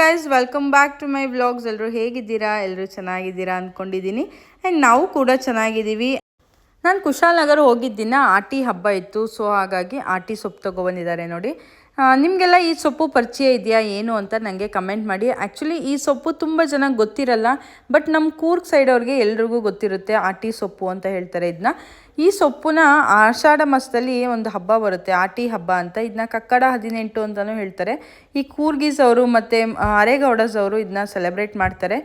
Guys welcome back to my vlogs ಎಲ್ಲರೂ ಹೇಗಿದ್ದೀರಾ? ಎಲ್ಲರೂ ಚೆನ್ನಾಗಿದ್ದೀರಾ ಅಂದ್ಕೊಂಡಿದ್ದೀನಿ ಆ್ಯಂಡ್ ನಾವು ಕೂಡ ಚೆನ್ನಾಗಿದ್ದೀವಿ. ನಾನು ಕುಶಾಲನಗರ ಹೋಗಿದ್ದಿನ ಆಟಿ ಹಬ್ಬ ಇತ್ತು. ಸೊ ಹಾಗಾಗಿ ಆಟಿ ಸೊಪ್ಪು ತೊಗೊಬಂದಿದ್ದಾರೆ ನೋಡಿ. ನಿಮಗೆಲ್ಲ ಈ ಸೊಪ್ಪು ಪರಿಚಯ ಇದೆಯಾ, ಏನು ಅಂತ ನನಗೆ ಕಮೆಂಟ್ ಮಾಡಿ. ಆ್ಯಕ್ಚುಲಿ ಈ ಸೊಪ್ಪು ತುಂಬ ಜನ ಗೊತ್ತಿರಲ್ಲ ಬಟ್ ನಮ್ಮ ಕೂರ್ಗ್ ಸೈಡ್ ಅವ್ರಿಗೆ ಎಲ್ರಿಗೂ ಗೊತ್ತಿರುತ್ತೆ ಆಟಿ ಸೊಪ್ಪು ಅಂತ ಹೇಳ್ತಾರೆ ಇದನ್ನ ಈ ಸೊಪ್ಪುನ ಆಷಾಢ ಮಾಸದಲ್ಲಿ ಒಂದು ಹಬ್ಬ ಬರುತ್ತೆ ಆಟಿ ಹಬ್ಬ ಅಂತ. ಇದನ್ನ ಕಕ್ಕಡ ಹದಿನೆಂಟು ಅಂತಲೂ ಹೇಳ್ತಾರೆ. ಈ ಕೂರ್ಗೀಸ್ ಅವರು ಮತ್ತು ಅರೆಗೌಡಸ್ ಅವರು ಇದನ್ನ ಸೆಲೆಬ್ರೇಟ್ ಮಾಡ್ತಾರೆ.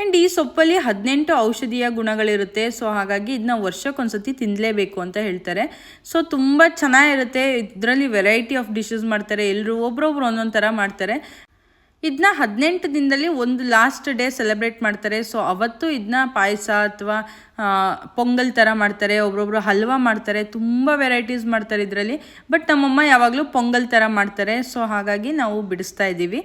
ಆ್ಯಂಡ್ ಈ ಸೊಪ್ಪಲ್ಲಿ ಹದಿನೆಂಟು ಔಷಧೀಯ ಗುಣಗಳಿರುತ್ತೆ. ಸೊ ಹಾಗಾಗಿ ಇದನ್ನ ವರ್ಷಕ್ಕೊಂದ್ಸತಿ ತಿನ್ನಲೇಬೇಕು ಅಂತ ಹೇಳ್ತಾರೆ. ಸೊ ತುಂಬ ಚೆನ್ನಾಗಿರುತ್ತೆ. ಇದರಲ್ಲಿ ವೆರೈಟಿ ಆಫ್ ಡಿಶಸ್ ಮಾಡ್ತಾರೆ. ಎಲ್ಲರೂ ಒಬ್ರೊಬ್ರು ಒಂದೊಂದು ಥರ ಮಾಡ್ತಾರೆ. ಇದನ್ನ ಹದಿನೆಂಟು ದಿನದಲ್ಲಿ ಒಂದು ಲಾಸ್ಟ್ ಡೇ ಸೆಲೆಬ್ರೇಟ್ ಮಾಡ್ತಾರೆ. ಸೊ ಅವತ್ತು ಇದನ್ನ ಪಾಯಸ ಅಥವಾ ಪೊಂಗಲ್ ಥರ ಮಾಡ್ತಾರೆ. ಒಬ್ರೊಬ್ರು ಹಲ್ವಾ ಮಾಡ್ತಾರೆ. ತುಂಬ ವೆರೈಟೀಸ್ ಮಾಡ್ತಾರೆ ಇದರಲ್ಲಿ. ಬಟ್ ನಮ್ಮಮ್ಮ ಯಾವಾಗಲೂ ಪೊಂಗಲ್ ಥರ ಮಾಡ್ತಾರೆ. ಸೊ ಹಾಗಾಗಿ ನಾವು ಬಿಡಿಸ್ತಾ ಇದ್ದೀವಿ.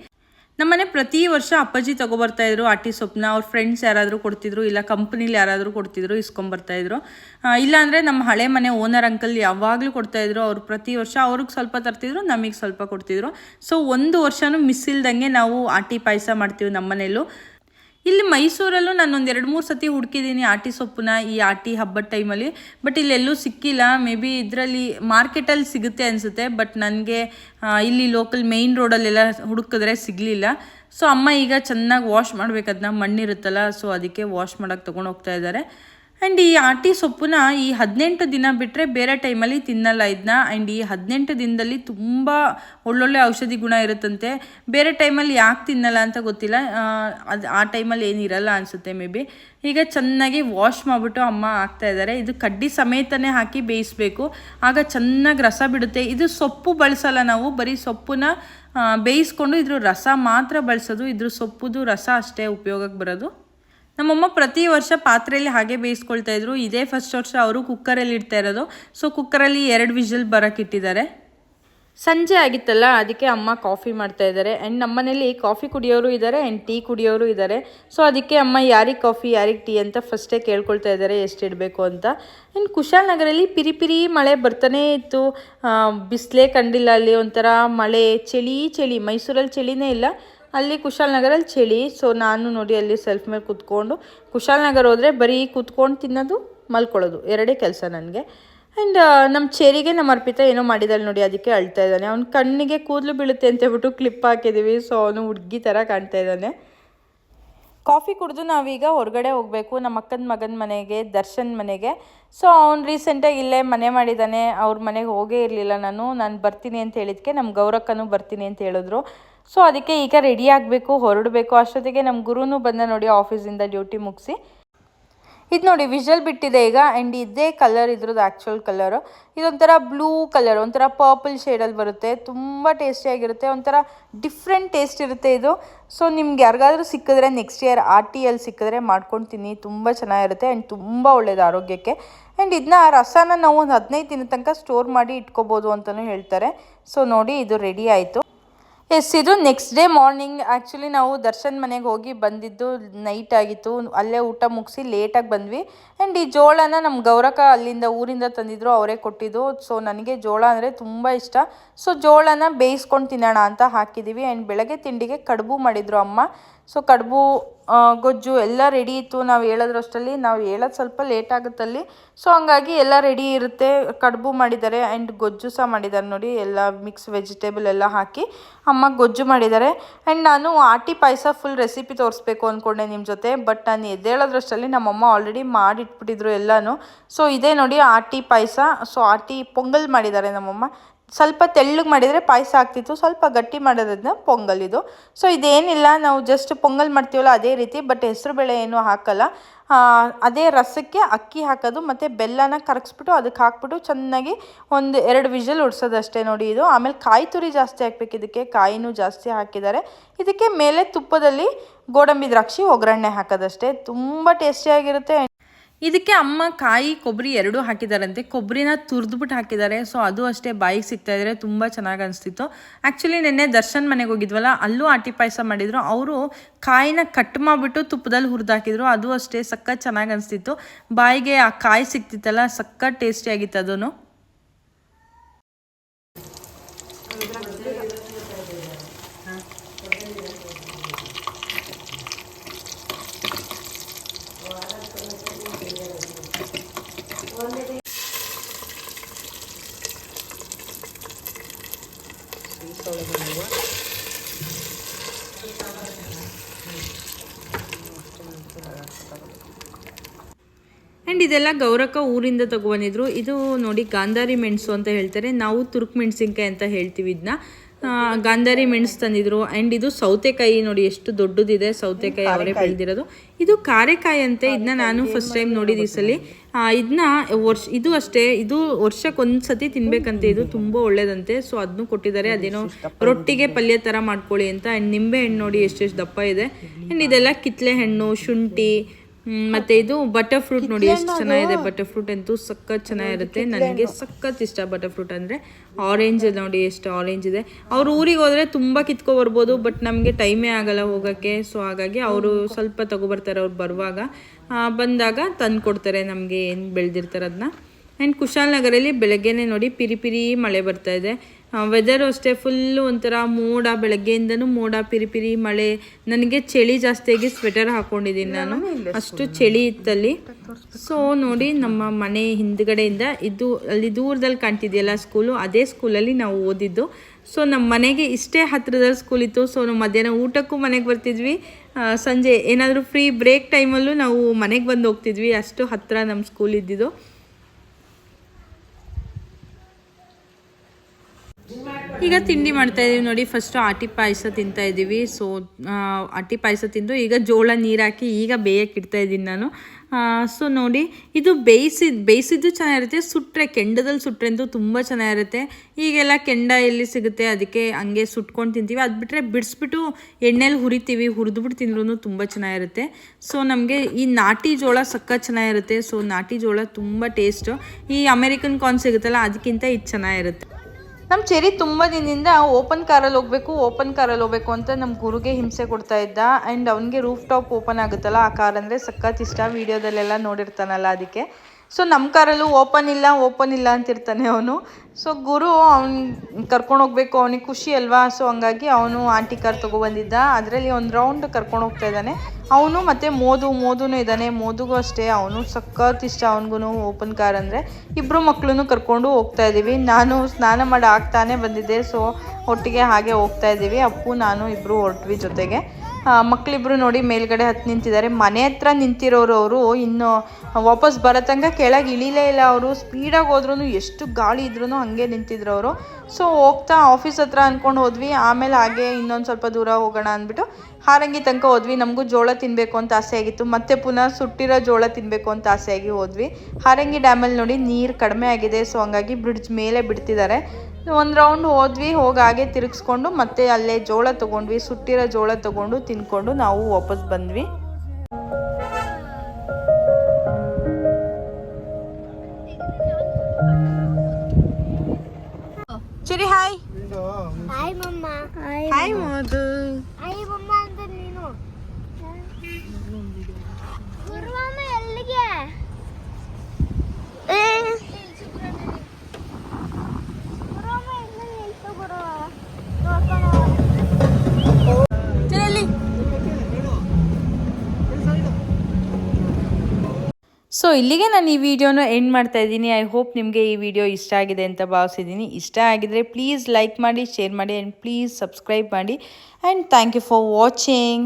ನಮ್ಮನೆ ಪ್ರತಿ ವರ್ಷ ಅಪ್ಪಾಜಿ ತಗೊಬರ್ತಾ ಇದ್ರು ಆಟಿ ಸೊಪ್ಪನ್ನ ಅವ್ರ ಫ್ರೆಂಡ್ಸ್ ಯಾರಾದರೂ ಕೊಡ್ತಿದ್ರು ಇಲ್ಲ ಕಂಪ್ನಿಲಿ ಯಾರಾದರೂ ಕೊಡ್ತಿದ್ರು ಇಸ್ಕೊಂಬರ್ತಾಯಿದ್ರು ಆ, ನಮ್ಮ ಹಳೆ ಮನೆ ಓನರ್ ಅಂಕಲ್ ಯಾವಾಗಲೂ ಕೊಡ್ತಾ ಇದ್ರು. ಅವ್ರು ಪ್ರತಿ ವರ್ಷ ಅವ್ರಿಗೆ ಸ್ವಲ್ಪ ತರ್ತಿದ್ರು ನಮಗೆ ಸ್ವಲ್ಪ ಕೊಡ್ತಿದ್ರು. ಸೊ ಒಂದು ವರ್ಷನೂ ಮಿಸ್ ಇಲ್ದಂಗೆ ನಾವು ಆಟಿ ಪಾಯಸ ಮಾಡ್ತೀವಿ ನಮ್ಮ ಮನೇಲೂ ಇಲ್ಲಿ ಮೈಸೂರಲ್ಲೂ ನಾನು ಒಂದು ಎರಡು ಮೂರು ಸತಿ ಹುಡುಕಿದ್ದೀನಿ ಆಟಿ ಸೊಪ್ಪನ್ನ ಈ ಆಟಿ ಹಬ್ಬದ ಟೈಮಲ್ಲಿ. ಬಟ್ ಇಲ್ಲೆಲ್ಲೂ ಸಿಕ್ಕಿಲ್ಲ. ಮೇ ಬಿ ಇದರಲ್ಲಿ ಮಾರ್ಕೆಟಲ್ಲಿ ಸಿಗುತ್ತೆ ಅನಿಸುತ್ತೆ. ಬಟ್ ನನಗೆ ಇಲ್ಲಿ ಲೋಕಲ್ ಮೇಯ್ನ್ ರೋಡಲ್ಲೆಲ್ಲ ಹುಡುಕಿದ್ರೆ ಸಿಗಲಿಲ್ಲ. ಸೊ ಅಮ್ಮ ಈಗ ಚೆನ್ನಾಗಿ ವಾಶ್ ಮಾಡ್ಬೇಕು ಅದನ್ನ ಮಣ್ಣಿರುತ್ತಲ್ಲ ಸೊ ಅದಕ್ಕೆ ವಾಶ್ ಮಾಡೋಕ್ಕೆ ತೊಗೊಂಡು ಹೋಗ್ತಾ ಇದ್ದಾರೆ. ಆ್ಯಂಡ್ ಈ ಆಟಿ ಸೊಪ್ಪನ್ನ ಈ ಹದಿನೆಂಟು ದಿನ ಬಿಟ್ಟರೆ ಬೇರೆ ಟೈಮಲ್ಲಿ ತಿನ್ನಲ್ಲ ಇದನ್ನ ಆ್ಯಂಡ್ ಈ ಹದಿನೆಂಟು ದಿನದಲ್ಲಿ ತುಂಬ ಒಳ್ಳೊಳ್ಳೆ ಔಷಧಿ ಗುಣ ಇರುತ್ತಂತೆ. ಬೇರೆ ಟೈಮಲ್ಲಿ ಯಾಕೆ ತಿನ್ನಲ್ಲ ಅಂತ ಗೊತ್ತಿಲ್ಲ. ಅದು ಆ ಟೈಮಲ್ಲಿ ಏನಿರಲ್ಲ ಅನಿಸುತ್ತೆ ಮೇ ಬಿ. ಈಗ ಚೆನ್ನಾಗಿ ವಾಶ್ ಮಾಡಿಬಿಟ್ಟು ಅಮ್ಮ ಹಾಕ್ತಾ ಇದ್ದಾರೆ ಇದು ಕಡ್ಡಿ ಸಮೇತನೇ ಹಾಕಿ ಬೇಯಿಸಬೇಕು. ಆಗ ಚೆನ್ನಾಗಿ ರಸ ಬಿಡುತ್ತೆ. ಇದು ಸೊಪ್ಪು ಬಳಸಲ್ಲ ನಾವು. ಬರೀ ಸೊಪ್ಪನ್ನ ಬೇಯಿಸ್ಕೊಂಡು ಇದ್ರ ರಸ ಮಾತ್ರ ಬಳಸೋದು, ಇದ್ರ ಸೊಪ್ಪುದು ರಸ ಅಷ್ಟೇ ಉಪಯೋಗಕ್ಕೆ ಬರೋದು. ನಮ್ಮಮ್ಮ ಪ್ರತಿ ವರ್ಷ ಪಾತ್ರೆಯಲ್ಲಿ ಹಾಗೆ ಬೇಯಿಸ್ಕೊಳ್ತಾ ಇದ್ರು. ಇದೇ ಫಸ್ಟ್ ವರ್ಷ ಅವರು ಕುಕ್ಕರಲ್ಲಿ ಇಡ್ತಾ ಇರೋದು. ಸೊ ಕುಕ್ಕರಲ್ಲಿ ಎರಡು ವಿಷಲ್ ಬರೋಕೆ ಇಟ್ಟಿದ್ದಾರೆ. ಸಂಜೆ ಆಗಿತ್ತಲ್ಲ, ಅದಕ್ಕೆ ಅಮ್ಮ ಕಾಫಿ ಮಾಡ್ತಾ ಇದ್ದಾರೆ. ಆ್ಯಂಡ್ ನಮ್ಮನೇಲಿ ಕಾಫಿ ಕುಡಿಯೋರು ಇದ್ದಾರೆ ಆ್ಯಂಡ್ ಟೀ ಕುಡಿಯೋರು ಇದ್ದಾರೆ. ಸೊ ಅದಕ್ಕೆ ಅಮ್ಮ ಯಾರಿಗೆ ಕಾಫಿ ಯಾರಿಗೆ ಟೀ ಅಂತ ಫಸ್ಟೇ ಕೇಳ್ಕೊಳ್ತಾ ಇದ್ದಾರೆ, ಎಷ್ಟು ಇಡಬೇಕು ಅಂತ. ಆ್ಯಂಡ್ ಕುಶಾಲನಗರಲ್ಲಿ ಪಿರಿ ಪಿರಿ ಮಳೆ ಬರ್ತಾನೇ ಇತ್ತು. ಬಿಸಿಲೇ ಕಂಡಿಲ್ಲ ಅಲ್ಲಿ ಒಂಥರ ಮಳೆ, ಚಳಿ ಚಳಿ. ಮೈಸೂರಲ್ಲಿ ಚಳಿನೇ ಇಲ್ಲ. ಅಲ್ಲಿ ಕುಶಾಲನಗರಲ್ಲಿ ಚಳಿ. ಸೊ ನಾನು ನೋಡಿ ಅಲ್ಲಿ ಸೆಲ್ಫ್ ಮೇಲೆ ಕೂತ್ಕೊಂಡು ಕುಶಾಲನಗರ ಹೋದರೆ ಬರೀ ಕೂತ್ಕೊಂಡು ತಿನ್ನೋದು, ಮಲ್ಕೊಳ್ಳೋದು. ಎರಡೇ ಕೆಲಸ ನನಗೆ. ಆ್ಯಂಡ್ ನಮ್ಮ ಚೇರಿಗೆ ನಮ್ಮ ಅರ್ಪಿತ ಏನೋ ಮಾಡಿದಲ್ಲಿ ನೋಡಿ, ಅದಕ್ಕೆ ಅಳ್ತಾ ಇದ್ದಾನೆ. ಅವ್ನ ಕಣ್ಣಿಗೆ ಕೂದಲು ಬೀಳುತ್ತೆ ಅಂತ ಹೇಳ್ಬಿಟ್ಟು ಕ್ಲಿಪ್ ಹಾಕಿದ್ದೀವಿ ಸೊ ಅವನು ಹುಡುಗಿ ಥರ ಕಾಣ್ತಾ ಇದ್ದಾನೆ. ಕಾಫಿ ಕುಡಿದು ನಾವೀಗ ಹೊರಗಡೆ ಹೋಗಬೇಕು, ನಮ್ಮ ಅಕ್ಕನ ಮಗನ ಮನೆಗೆ, ದರ್ಶನ್ ಮನೆಗೆ. ಸೊ ಅವ್ನು ರೀಸೆಂಟಾಗಿ ಇಲ್ಲೇ ಮನೆ ಮಾಡಿದ್ದಾನೆ ಅವ್ರ ಮನೆಗೆ ಹೋಗೇ ಇರಲಿಲ್ಲ ನಾನು ನಾನು ಬರ್ತೀನಿ ಅಂತ ಹೇಳಿದ್ಕೆ ನಮ್ಮ ಗೌರಕ್ಕನೂ ಬರ್ತೀನಿ ಅಂತ ಹೇಳಿದ್ರು. ಸೊ ಅದಕ್ಕೆ ಈಗ ರೆಡಿ ಆಗಬೇಕು, ಹೊರಡಬೇಕು, ಅಷ್ಟೊತ್ತಿಗೆ ನಮ್ಮ ಗುರುನೂ ಬಂದ ನೋಡಿ ಆಫೀಸಿಂದ ಡ್ಯೂಟಿ ಮುಗಿಸಿ. ಇದು ನೋಡಿ ವಿಷಲ್ ಬಿಟ್ಟಿದೆ ಈಗ. ಆ್ಯಂಡ್ ಇದೇ ಕಲರ್ ಇದ್ರದ್ದು ಆ್ಯಕ್ಚುಯಲ್ ಕಲರು ಇದೊಂಥರ ಬ್ಲೂ ಕಲರ್ ಒಂಥರ ಪರ್ಪಲ್ ಶೇಡಲ್ಲಿ ಬರುತ್ತೆ. ತುಂಬ ಟೇಸ್ಟಿಯಾಗಿರುತ್ತೆ ಒಂಥರ ಡಿಫ್ರೆಂಟ್ ಟೇಸ್ಟ್ ಇರುತ್ತೆ ಇದು. ಸೊ ನಿಮ್ಗೆ ಯಾರಿಗಾದರೂ ಸಿಕ್ಕಿದ್ರೆ ನೆಕ್ಸ್ಟ್ ಇಯರ್ ಆರ್ ಟಿಯಲ್ಲಿ ಸಿಕ್ಕಿದ್ರೆ ಮಾಡ್ಕೊಂಡು ತಿನ್ನಿ ತುಂಬ ಚೆನ್ನಾಗಿರುತ್ತೆ ಆ್ಯಂಡ್ ತುಂಬ ಒಳ್ಳೆಯದು ಆರೋಗ್ಯಕ್ಕೆ. ಆ್ಯಂಡ್ ಇದನ್ನ ರಸನ ನಾವು ಒಂದು ಹದಿನೈದು ದಿನ ತನಕ ಸ್ಟೋರ್ ಮಾಡಿ ಇಟ್ಕೋಬೋದು ಅಂತಲೂ ಹೇಳ್ತಾರೆ. ಸೊ ನೋಡಿ, ಇದು ರೆಡಿ ಆಯಿತು. Yes next day morning actually ನಾವು ದರ್ಶನ್ ಮನೆಗೆ ಹೋಗಿ ಬಂದಿದ್ದು ನೈಟ್ ಆಗಿತ್ತು. ಅಲ್ಲೇ ಊಟ ಮುಗಿಸಿ ಲೇಟಾಗಿ ಬಂದ್ವಿ. ಆ್ಯಂಡ್ ಈ ಜೋಳನ ನಮ್ಮ ಗೌರಕ ಅಲ್ಲಿಂದ ಊರಿಂದ ತಂದಿದ್ರು, ಅವರೇ ಕೊಟ್ಟಿದ್ದು. ಸೊ ನನಗೆ ಜೋಳ ಅಂದರೆ ತುಂಬ ಇಷ್ಟ. ಸೊ ಜೋಳನ ಬೇಯಿಸ್ಕೊಂಡು ತಿನ್ನೋಣ ಅಂತ ಹಾಕಿದ್ದೀವಿ ಆ್ಯಂಡ್ ಬೆಳಗ್ಗೆ ತಿಂಡಿಗೆ ಕಡುಬು ಮಾಡಿದರು ಅಮ್ಮ. ಸೊ ಕಡುಬು ಗೊಜ್ಜು ಎಲ್ಲ ರೆಡಿ ಇತ್ತು. ನಾವು ಹೇಳೋದ್ರಷ್ಟರಲ್ಲಿ ನಾವು ಹೇಳೋದು ಸ್ವಲ್ಪ ಲೇಟ್ ಆಗುತ್ತಲ್ಲಿ. ಸೊ ಹಂಗಾಗಿ ಎಲ್ಲ ರೆಡಿ ಇರುತ್ತೆ. ಕಡುಬು ಮಾಡಿದ್ದಾರೆ ಆ್ಯಂಡ್ ಗೊಜ್ಜು ಸಹ ಮಾಡಿದ್ದಾರೆ ನೋಡಿ. ಎಲ್ಲ ಮಿಕ್ಸ್ ವೆಜಿಟೇಬಲ್ ಎಲ್ಲ ಹಾಕಿ ಅಮ್ಮ ಗೊಜ್ಜು ಮಾಡಿದ್ದಾರೆ. ಆ್ಯಂಡ್ ನಾನು ಆಟಿ ಪಾಯಸ ಫುಲ್ ರೆಸಿಪಿ ತೋರಿಸ್ಬೇಕು ಅಂದ್ಕೊಂಡೆ ನಿಮ್ಮ ಜೊತೆ. ಬಟ್ ನಾನು ಎದ್ದೇಳೋದ್ರಷ್ಟರಲ್ಲಿ ನಮ್ಮಮ್ಮ ಆಲ್ರೆಡಿ ಮಾಡಿಟ್ಬಿಟ್ಟಿದ್ರು ಎಲ್ಲನೂ. ಸೊ ಇದೇ ನೋಡಿ ಆಟಿ ಪಾಯಸ. ಸೊ ಆಟಿ, ಪೊಂಗಲ್ ಮಾಡಿದ್ದಾರೆ ನಮ್ಮಮ್ಮ ಸ್ವಲ್ಪ ತೆಳ್ಳಗೆ ಮಾಡಿದರೆ ಪಾಯಸ ಆಗ್ತಿತ್ತು, ಸ್ವಲ್ಪ ಗಟ್ಟಿ ಮಾಡೋದನ್ನ ಪೊಂಗಲ್ ಇದು. ಸೊ ಇದೇನಿಲ್ಲ, ನಾವು ಜಸ್ಟ್ ಪೊಂಗಲ್ ಮಾಡ್ತೀವಲ್ಲ ಅದೇ ರೀತಿ ಬಟ್ ಹೆಸರುಬೇಳೆ ಏನೂ ಹಾಕಲ್ಲ. ಅದೇ ರಸಕ್ಕೆ ಅಕ್ಕಿ ಹಾಕೋದು, ಮತ್ತು ಬೆಲ್ಲನ ಕರಗಿಸ್ಬಿಟ್ಟು ಅದಕ್ಕೆ ಹಾಕ್ಬಿಟ್ಟು ಚೆನ್ನಾಗಿ ಒಂದು ಎರಡು ವಿಷಲ್ ಉಡ್ಸೋದಷ್ಟೇ ನೋಡಿ ಇದು. ಆಮೇಲೆ ಕಾಯಿ ತುರಿ ಜಾಸ್ತಿ ಹಾಕ್ಬೇಕು, ಇದಕ್ಕೆ ಕಾಯಿನೂ ಜಾಸ್ತಿ ಹಾಕಿದ್ದಾರೆ. ಇದಕ್ಕೆ ಮೇಲೆ ತುಪ್ಪದಲ್ಲಿ ಗೋಡಂಬಿ ದ್ರಾಕ್ಷಿ ಒಗ್ಗರಣೆ ಹಾಕೋದಷ್ಟೇ. ತುಂಬ ಟೇಸ್ಟಿಯಾಗಿರುತ್ತೆ ಇದಕ್ಕೆ ಅಮ್ಮ ಕಾಯಿ ಕೊಬ್ಬರಿ ಎರಡೂ ಹಾಕಿದಾರಂತೆ. ಕೊಬ್ಬರಿನ ತುರಿದ್ಬಿಟ್ಟು ಹಾಕಿದ್ದಾರೆ ಸೊ ಅದು ಅಷ್ಟೇ ಬಾಯಿಗೆ ಸಿಗ್ತಾ ಇದ್ದರೆ ತುಂಬ ಚೆನ್ನಾಗಿ ಅನಿಸ್ತಿತ್ತು. ಆ್ಯಕ್ಚುಲಿ ನಿನ್ನೆ ದರ್ಶನ್ ಮನೆಗೆ ಹೋಗಿದ್ವಲ್ಲ, ಅಲ್ಲೂ ಆಟಿ ಪಾಯಸ ಮಾಡಿದ್ರು. ಅವರು ಕಾಯಿನ ಕಟ್ ಮಾಡಿಬಿಟ್ಟು ತುಪ್ಪದಲ್ಲಿ ಹುರಿದು ಹಾಕಿದ್ರು ಅದು ಅಷ್ಟೇ ಸಖತ್ ಚೆನ್ನಾಗಿ ಅನಿಸ್ತಿತ್ತು. ಬಾಯಿಗೆ ಆ ಕಾಯಿ ಸಿಕ್ತಿತ್ತಲ್ಲ ಸಖತ್ ಟೇಸ್ಟಿ ಆಗಿತ್ತು ಅದೂ ಆ್ಯಂಡ್ ಇದೆಲ್ಲ ಗೌರಕ್ಕ ಊರಿಂದ ತಗೊಬಂದಿದ್ರು ಇದು ನೋಡಿ ಗಾಂಧಾರಿ ಮೆಣಸು ಅಂತ ಹೇಳ್ತಾರೆ. ನಾವು ತುರ್ಕ್ ಮೆಣಸಿನ್ಕಾಯಿ ಅಂತ ಹೇಳ್ತೀವಿ ಇದನ್ನ ಗಾಂಧಾರಿ ಮೆಣಸು ತಂದಿದ್ರು. ಆ್ಯಂಡ್ ಇದು ಸೌತೆಕಾಯಿ ನೋಡಿ ಎಷ್ಟು ದೊಡ್ಡದಿದೆ ಸೌತೆಕಾಯಿ ಅವರೇ ಬೆಳೆದಿರೋದು. ಇದು ಕಾರೆಕಾಯಿ ಅಂತೆ. ಇದನ್ನ ನಾನು ಫಸ್ಟ್ ಟೈಮ್ ನೋಡಿದ ಈ ಸಲ. ಇದನ್ನ ವರ್ಷ ಇದು ಅಷ್ಟೇ. ಇದು ವರ್ಷಕ್ಕೆ ಒಂದು ಸತಿ ತಿನ್ಬೇಕಂತೆ. ಇದು ತುಂಬ ಒಳ್ಳೇದಂತೆ. ಸೊ ಅದನ್ನು ಕೊಟ್ಟಿದ್ದಾರೆ. ಅದೇನೋ ರೊಟ್ಟಿಗೆ ಪಲ್ಯ ಥರ ಮಾಡ್ಕೊಳ್ಳಿ ಅಂತ. ಆ್ಯಂಡ್ ನಿಂಬೆ ಹಣ್ಣು ನೋಡಿ ಎಷ್ಟೆಷ್ಟು ದಪ್ಪ ಇದೆ. ಆ್ಯಂಡ್ ಇದೆಲ್ಲ ಕಿತ್ಲೆ ಹಣ್ಣು ಶುಂಠಿ ಮತ್ತೆ ಇದು ಬಟರ್ ಫ್ರೂಟ್ ನೋಡಿ ಎಷ್ಟು ಚೆನ್ನಾಗಿದೆ ಬಟರ್ ಫ್ರೂಟ್ ಅಂತೂ ಸಖತ್ ಚೆನ್ನಾಗಿರುತ್ತೆ. ನನಗೆ ಸಖತ್ ಇಷ್ಟ ಬಟರ್ ಫ್ರೂಟ್ ಅಂದರೆ. ಆರೆಂಜ್ ನೋಡಿ ಎಷ್ಟು ಆರೆಂಜ್ ಇದೆ. ಅವ್ರ ಊರಿಗೆ ಹೋದರೆ ತುಂಬ ಕಿತ್ಕೊ ಬರ್ಬೋದು ಬಟ್ ನಮಗೆ ಟೈಮೇ ಆಗಲ್ಲ ಹೋಗೋಕ್ಕೆ. ಸೊ ಹಾಗಾಗಿ ಅವರು ಸ್ವಲ್ಪ ತಗೊಬರ್ತಾರೆ ಅವ್ರು ಬರುವಾಗ. ಬಂದಾಗ ತಂದು ಕೊಡ್ತಾರೆ ನಮಗೆ ಏನು ಬೆಳೆದಿರ್ತಾರೆ ಅದನ್ನ ಆ್ಯಂಡ್ ಕುಶಾಲನಗರಲ್ಲಿ ಬೆಳಗ್ಗೆನೇ ನೋಡಿ ಪಿರಿ ಪಿರಿ ಮಳೆ ಬರ್ತಾ ಇದೆ. ವೆದರು ಅಷ್ಟೇ ಫುಲ್ಲು ಒಂಥರ ಮೋಡ ಬೆಳಗ್ಗೆಯಿಂದನೂ ಮೋಡ ಪಿರಿ ಪಿರಿ ಮಳೆ. ನನಗೆ ಚಳಿ ಜಾಸ್ತಿಯಾಗಿ ಸ್ವೆಟರ್ ಹಾಕೊಂಡಿದ್ದೀನಿ ನಾನು. ಅಷ್ಟು ಚಳಿ ಇತ್ತಲ್ಲಿ. ಸೊ ನೋಡಿ ನಮ್ಮ ಮನೆ ಹಿಂದ್ಗಡೆಯಿಂದ ಇದು ಅಲ್ಲಿ ದೂರದಲ್ಲಿ ಕಾಣ್ತಿದೆಯಲ್ಲ ಸ್ಕೂಲು ಅದೇ ಸ್ಕೂಲಲ್ಲಿ ನಾವು ಓದಿದ್ದು. ಸೊ ನಮ್ಮ ಮನೆಗೆ ಇಷ್ಟೇ ಹತ್ತಿರದಲ್ಲಿ ಸ್ಕೂಲ್ ಇತ್ತು. ಸೊ ನಾವು ಮಧ್ಯಾಹ್ನ ಊಟಕ್ಕೂ ಮನೆಗೆ ಬರ್ತಿದ್ವಿ. ಸಂಜೆ ಏನಾದರೂ ಫ್ರೀ ಬ್ರೇಕ್ ಟೈಮಲ್ಲೂ ನಾವು ಮನೆಗೆ ಬಂದು ಹೋಗ್ತಿದ್ವಿ. ಅಷ್ಟು ಹತ್ತಿರ ನಮ್ಮ ಸ್ಕೂಲ್ ಇದ್ದಿದ್ದು. ಈಗ ತಿಂಡಿ ಮಾಡ್ತಾ ಇದೀವಿ ನೋಡಿ. ಫಸ್ಟು ಆಟಿ ಪಾಯಸ ತಿಂತಾ ಇದ್ದೀವಿ ಸೊ ಆಟಿ ಪಾಯಸ ತಿಂದು ಈಗ ಜೋಳ ನೀರು ಹಾಕಿ ಈಗ ಬೇಯಕ್ಕೆ ಇಡ್ತಾ ಇದ್ದೀನಿ ನಾನು. ಸೊ ನೋಡಿ, ಇದು ಬೇಯಿಸಿದ ಬೇಯಿಸಿದ್ದು ಚೆನ್ನಾಗಿರುತ್ತೆ. ಸುಟ್ಟರೆ ಕೆಂಡದಲ್ಲಿ ಸುಟ್ಟರೆ ಅಂತೂ ತುಂಬ ಚೆನ್ನಾಗಿರುತ್ತೆ. ಈಗೆಲ್ಲ ಕೆಂಡ ಎಲ್ಲಿ ಸಿಗುತ್ತೆ ಅದಕ್ಕೆ ಹಂಗೆ ಸುಟ್ಕೊಂಡು ತಿಂತೀವಿ. ಅದು ಬಿಟ್ಟರೆ ಬಿಡಿಸ್ಬಿಟ್ಟು ಎಣ್ಣೆಲಿ ಹುರಿತೀವಿ. ಹುರಿದ್ಬಿಟ್ಟು ತಿಂದ್ರೂ ತುಂಬ ಚೆನ್ನಾಗಿರುತ್ತೆ. ಸೊ ನಮಗೆ ಈ ನಾಟಿ ಜೋಳ ಸಕ್ಕ ಚೆನ್ನಾಗಿರುತ್ತೆ. ಸೊ ನಾಟಿ ಜೋಳ ತುಂಬ ಟೇಸ್ಟು ಈ ಅಮೇರಿಕನ್ ಕಾರ್ನ್ ಸಿಗುತ್ತಲ್ಲ, ಅದಕ್ಕಿಂತ ಇದು ಚೆನ್ನಾಗಿರುತ್ತೆ. ನಮ್ಮ ಚೆರಿ ತುಂಬ ದಿನದಿಂದ ಓಪನ್ ಕಾರಲ್ಲಿ ಹೋಗ್ಬೇಕು, ಓಪನ್ ಕಾರಲ್ಲಿ ಹೋಗ್ಬೇಕು ಅಂತ ನಮ್ಮ ಗುರುಗೆ ಹಿಂಸೆ ಕೊಡ್ತಾ ಇದ್ದ. ಆ್ಯಂಡ್ ಅವನಿಗೆ ರೂಫ್ ಟಾಪ್ ಓಪನ್ ಆಗುತ್ತಲ್ಲ ಆ ಕಾರ್ ಅಂದರೆ ಸಖತ್ ಇಷ್ಟ. ವೀಡಿಯೋದಲ್ಲೆಲ್ಲ ನೋಡಿರ್ತಾನಲ್ಲ ಅದಕ್ಕೆ. ಸೊ ನಮ್ಮ ಕಾರಲ್ಲೂ ಓಪನ್ ಇಲ್ಲ ಓಪನ್ ಇಲ್ಲ ಅಂತಿರ್ತಾನೆ ಅವನು. ಸೊ ಗುರು ಅವ್ನು ಕರ್ಕೊಂಡು ಹೋಗ್ಬೇಕು, ಅವನಿಗೆ ಖುಷಿ ಅಲ್ವಾ? ಸೊ ಹಂಗಾಗಿ ಅವನು ಆಂಟಿ ಕಾರ್ ತೊಗೊಬಂದಿದ್ದ ಅದರಲ್ಲಿ ಒಂದು ರೌಂಡ್ ಕರ್ಕೊಂಡು ಹೋಗ್ತಾ ಇದ್ದಾನೆ. ಅವನು ಮತ್ತು ಮೋದು ಮೋದೂ ಇದ್ದಾನೆ. ಮೋದುಗೂ ಅಷ್ಟೇ, ಅವನು ಸಖತ್ ಇಷ್ಟ ಅವನಿಗೂ ಓಪನ್ ಕಾರ್ ಅಂದರೆ. ಇಬ್ಬರು ಮಕ್ಕಳನ್ನು ಕರ್ಕೊಂಡು ಹೋಗ್ತಾ ಇದ್ದೀವಿ. ನಾನು ಸ್ನಾನ ಮಾಡಿ ಆಗ್ತಾನೆ ಬಂದಿದ್ದೆ ಸೊ ಒಟ್ಟಿಗೆ ಹಾಗೆ ಹೋಗ್ತಾ ಇದ್ದೀವಿ. ಅಪ್ಪು, ನಾನು ಇಬ್ಬರು ಹೊರಟ್ವಿ ಜೊತೆಗೆ. ಆ, ಮಕ್ಳಿಬ್ರು ನೋಡಿ ಮೇಲ್ಗಡೆ ಹತ್ತು ನಿಂತಿದ್ದಾರೆ. ಮನೆ ಹತ್ರ ನಿಂತಿರೋರು ಅವರು ಇನ್ನು ವಾಪಸ್ ಬರೋ ತನಕ ಕೆಳಗೆ ಇಳಿಲೇ ಇಲ್ಲ ಅವರು. ಸ್ಪೀಡಾಗಿ ಹೋದ್ರೂ ಎಷ್ಟು ಗಾಳಿ ಇದ್ರೂ ಹಾಗೆ ನಿಂತಿದ್ರು ಅವರು. ಸೊ ಹೋಗ್ತಾ ಆಫೀಸ್ ಹತ್ರ ಅಂದ್ಕೊಂಡು ಹೋದ್ವಿ. ಆಮೇಲೆ ಹಾಗೆ ಇನ್ನೊಂದು ಸ್ವಲ್ಪ ದೂರ ಹೋಗೋಣ ಅಂದ್ಬಿಟ್ಟು ಹಾರಂಗಿ ತನಕ ಹೋದ್ವಿ. ನಮಗೂ ಜೋಳ ತಿನ್ನಬೇಕು ಅಂತ ಆಸೆ ಆಗಿತ್ತು. ಮತ್ತೆ ಪುನಃ ಸುಟ್ಟಿರೋ ಜೋಳ ತಿನ್ನಬೇಕು ಅಂತ ಆಸೆಯಾಗಿ ಹೋದ್ವಿ. ಹಾರಂಗಿ ಡ್ಯಾಮಲ್ಲಿ ನೋಡಿ ನೀರು ಕಡಿಮೆ ಆಗಿದೆ. ಸೊ ಹಂಗಾಗಿ ಬ್ರಿಡ್ಜ್ ಮೇಲೆ ಬಿಡ್ತಿದ್ದಾರೆ. ಒಂದು ರೌಂಡ್ ಹೋದ್ವಿ ಹೋಗಿ ಹಾಗೆ ತಿರುಗಿಸ್ಕೊಂಡು ಮತ್ತೆ ಅಲ್ಲೇ ಜೋಳ ತಗೊಂಡ್ವಿ ಸುಟ್ಟಿರೋ ಜೋಳ ತಗೊಂಡು ತಿನ್ಕೊಂಡು ನಾವು ವಾಪಸ್ ಬಂದ್ವಿ. ಚಿರಿ ಹಾಯ್ ಹಾಯ್ ಮಮ್ಮ ಹಾಯ್ ಹಾಯ್ ಮೋದು ಸೊ ಇಲ್ಲಿಗೆ ನಾನು ಈ ವಿಡಿಯೋನ ಎಂಡ್ ಮಾಡ್ತಾ ಇದ್ದೀನಿ. ಐ ಹೋಪ್ ನಿಮಗೆ ಈ ವಿಡಿಯೋ ಇಷ್ಟ ಆಗಿದೆ ಅಂತ ಭಾವಿಸಿದ್ದೀನಿ. ಇಷ್ಟ ಆಗಿದ್ರೆ ಪ್ಲೀಸ್ ಲೈಕ್ ಮಾಡಿ ಶೇರ್ ಮಾಡಿ ಆ್ಯಂಡ್ ಪ್ಲೀಸ್ ಸಬ್ಸ್ಕ್ರೈಬ್ ಮಾಡಿ. And thank you for watching